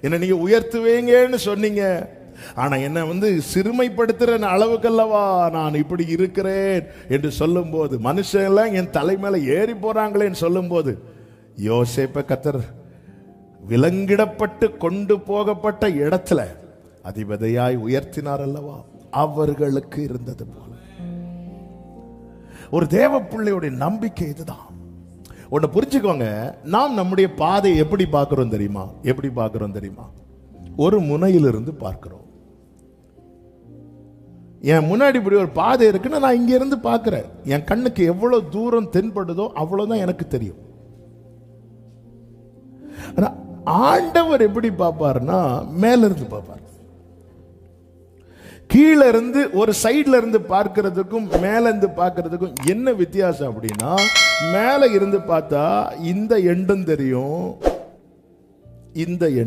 என்னை நீங்கள் உயர்த்துவீங்கன்னு சொன்னீங்க. ஆனால் என்னை வந்து சிறுமைப்படுத்துகிற அளவுக்கல்லவா நான் இப்படி இருக்கிறேன் என்று சொல்லும்போது மனுஷன்லாம் என் என் மேலே ஏறி போகிறாங்களேன்னு சொல்லும்போது யோசேப்ப கத்தர் விலங்கிடப்பட்டு கொண்டு போகப்பட்ட இடத்துல அதிபதியாய் உயர்த்தினார் அல்லவா? அவர்களுக்கு இருந்தது போல. ஒரு தேவ பிள்ளையுடைய நம்பிக்கை இதுதான். ஒன்று புரிஞ்சுக்கோங்க. நாம் நம்முடைய பாதையை எப்படி பார்க்குறோம் தெரியுமா? எப்படி பார்க்குறோம் தெரியுமா? ஒரு முனையிலிருந்து பார்க்குறோம். என் முன்னாடி இப்படி ஒரு பாதை இருக்குன்னா நான் இங்கேருந்து இருந்து என் கண்ணுக்கு எவ்வளவு தூரம் தென்படுதோ அவ்வளவுதான் எனக்கு தெரியும். ஆண்டவர் எப்படி பார்ப்பாருன்னா மேல இருந்து பார்ப்பார். கீழே இருந்து ஒரு சைட்ல இருந்து பார்க்கறதுக்கும் மேல இருந்து என்ன வித்தியாசம் அப்படின்னா மேலே இருந்து பார்த்தா இந்த எண்டும் தெரியும். இந்த எண்